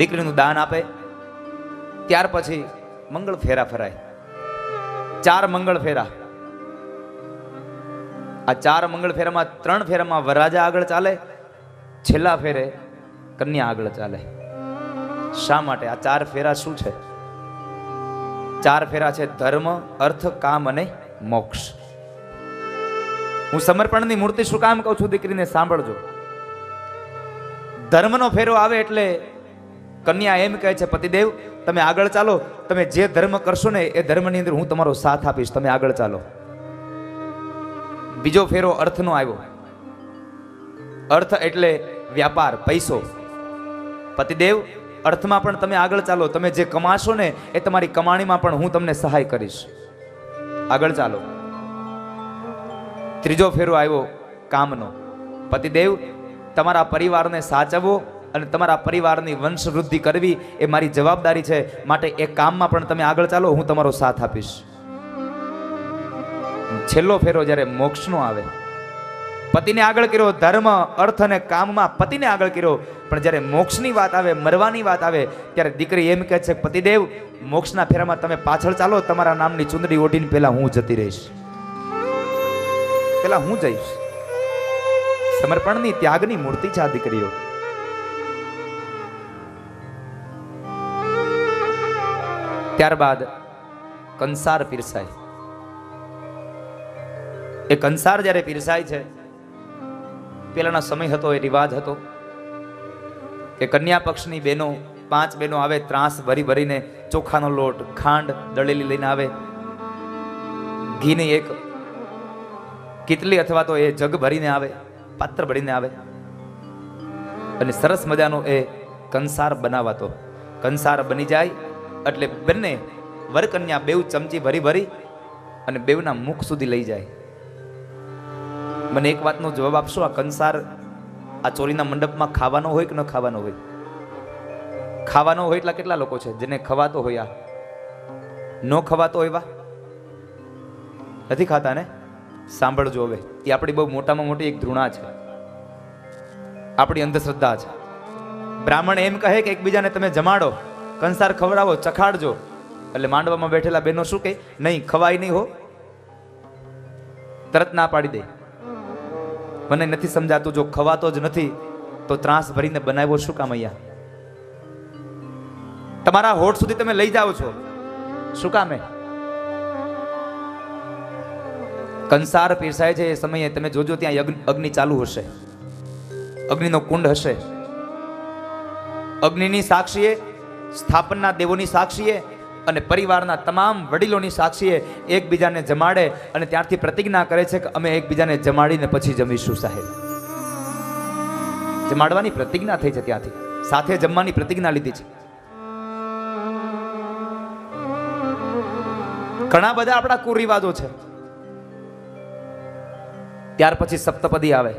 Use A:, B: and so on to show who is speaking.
A: દીકરીનું દાન આપે. ત્યાર પછી મંગળ ફેરા ફરાય. ચાર મંગળ ફેરા. આ ચાર મંગળ ફેરામાં ત્રણ ફેરામાં વરરાજા આગળ ચાલે. છેલ્લા ફેરે કન્યા આગળ ચાલે. શા માટે? આ ચાર ફેરા શું છે? ચાર ફેરા છે ધર્મ, અર્થ, કામ અને મોક્ષ. હું સમર્પણની મૂર્તિ શું કામ કહું છું? દીકરીને સાંભળજો. ધર્મનો ફેરો આવે એટલે કન્યા એમ કહે છે, પતિદેવ, તમે આગળ ચાલો. તમે જે ધર્મ કરશો ને એ ધર્મની અંદર હું તમારો સાથ આપીશ. તમે આગળ ચાલો. બીજો ફેરો અર્થનો આવ્યો. અર્થ એટલે વ્યાપાર, પૈસો. પતિદેવ, અર્થમાં પણ તમે આગળ ચાલો. તમે જે કમાશો ને એ તમારી કમાણીમાં પણ હું તમને સહાય કરીશ. આગળ ચાલો. ત્રીજો ફેરો આવ્યો, કામનો. પતિદેવ, તમારા પરિવારને સાચવવો અને તમારા પરિવારની વંશ વૃદ્ધિ કરવી એ મારી જવાબદારી છે. માટે એ કામમાં પણ તમે આગળ ચાલો, હું તમારો સાથ આપીશ. છેલ્લો ફેરો જ્યારે મોક્ષનો આવે, પતિને આગળ કર્યો ધર્મ, અર્થ અને કામમાં પતિને આગળ કર્યો, પણ જ્યારે મોક્ષની વાત આવે, મરવાની વાત આવે, ત્યારે દીકરી એમ કહે છે, પતિદેવ, મોક્ષના ફેરામાં તમે પાછળ ચાલો, તમારા નામની ચુંદડી ઓઢીને પહેલા હું જતી રહીશ. પેલા હું જઈશ. સમર્પણની ત્યાગની મૂર્તિ છે આ દીકરીઓ. ત્યારબાદ કંસાર પીરસાય. એ કંસાર જ્યારે પીરસાય છે પેલાના સમય હતો, એ રિવાજ હતો કે કન્યા પક્ષની બહેનો, પાંચ બહેનો આવે, ત્રાસ ભરી ભરીને ચોખાનો લોટ, ખાંડ દળેલી લઈને આવે. ઘીની એક કીટલી અથવા તો એ જગ ભરીને આવે, પાત્ર ભરીને આવે. અને સરસ મજાનો એ કંસાર બનાવાતો. કંસાર બની જાય એટલે બંને વરકન્યા બેઉ ચમચી ભરી ભરી અને બેઉના મુખ સુધી લઈ જાય. મને એક વાતનો જવાબ આપશો? આ કંસાર આ ચોરીના મંડપમાં ખાવાનો હોય કે ન ખાવાનો હોય? ખાવાનો હોય એટલા કેટલા લોકો છે જેને ખવાતો હોય આ? ન ખવાતો હોય નથી ખાતા ને? સાંભળજો હવે. એ આપણી બહુ મોટામાં મોટી એક ધૃણા છે. આપણી અંધશ્રદ્ધા છે. બ્રાહ્મણ એમ કહે કે એકબીજાને તમે જમાડો. કંસાર ખવડાવો, ચખાડજો. એટલે માંડવામાં બેઠેલા બહેનો શું કહે? નહીં, ખવાય નહીં હો. તરત ના પાડી દે. મને નથી સમજાતું, જો ખવાતો જ નથી, તો ત્રાસ ભરીને બનાવ્યો શું કામ અહીંયા? તમારા હોઠ સુધી તમે લઈ જાઓ છો. શું કામે કંસાર પીરસાય છે એ સમયે તમે જોજો ત્યાં અગ્નિ ચાલુ હશે. અગ્નિનો કુંડ હશે. અગ્નિની સાક્ષીએ સ્થાપનના દેવોની સાક્ષીએ અને પરિવારના તમામ વડીલોની સાક્ષીએ એકબીજાને જમાડે અને ત્યારથી પ્રતિજ્ઞા કરે છે કે અમે એકબીજાને જમાડીને પછી જમીશું સાહેબ. જમાડવાની પ્રતિજ્ઞા થઈ છે ત્યાંથી. સાથે જમવાની પ્રતિજ્ઞા લીધી છે. ઘણા બધા આપણા કુરિવાજો છે. ત્યાર પછી સપ્તપદી આવે.